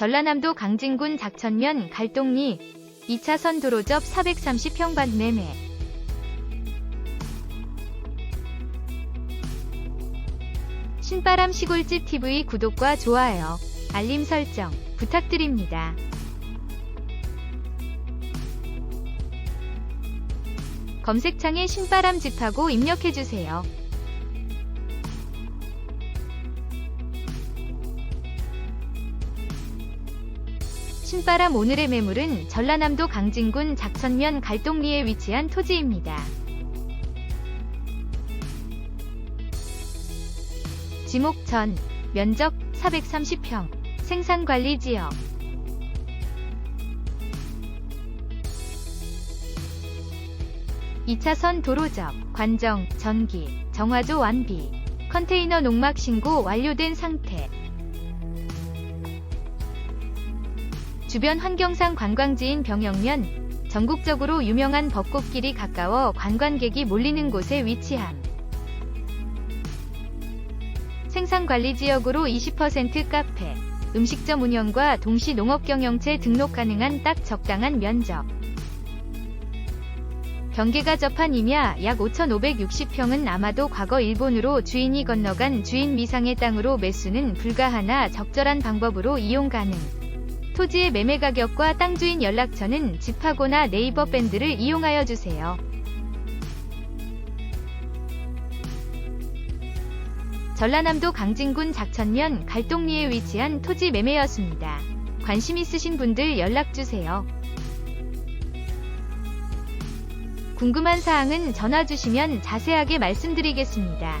전라남도 강진군 작천면 갈동리 2차선 도로접 430평반 매매. 신바람 시골집 TV 구독과 좋아요, 알림 설정 부탁드립니다. 검색창에 신바람 집하고 입력해주세요. 신바람 오늘의 매물은 전라남도 강진군 작천면 갈동리에 위치한 토지입니다. 지목 전, 면적 430평, 생산관리지역. 이차선 도로접, 관정, 전기, 정화조 완비, 컨테이너 농막 신고 완료된 상태. 주변 환경상 관광지인 병영면, 전국적으로 유명한 벚꽃길이 가까워 관광객이 몰리는 곳에 위치함. 생산관리지역으로 20% 카페, 음식점 운영과 동시 농업경영체 등록 가능한 딱 적당한 면적. 경계가 접한 임야 약 5,560평은 아마도 과거 일본으로 주인이 건너간 주인 미상의 땅으로 매수는 불가하나 적절한 방법으로 이용 가능. 토지의 매매 가격과 땅 주인 연락처는 집하고나 네이버 밴드를 이용하여 주세요. 전라남도 강진군 작천면 갈동리에 위치한 토지 매매였습니다. 관심 있으신 분들 연락주세요. 궁금한 사항은 전화 주시면 자세하게 말씀드리겠습니다.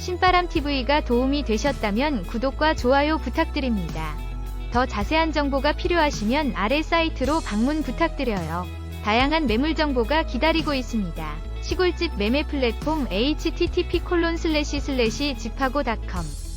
신바람TV가 도움이 되셨다면 구독과 좋아요 부탁드립니다. 더 자세한 정보가 필요하시면 아래 사이트로 방문 부탁드려요. 다양한 매물 정보가 기다리고 있습니다. 시골집 매매 플랫폼 http:// 집하고.com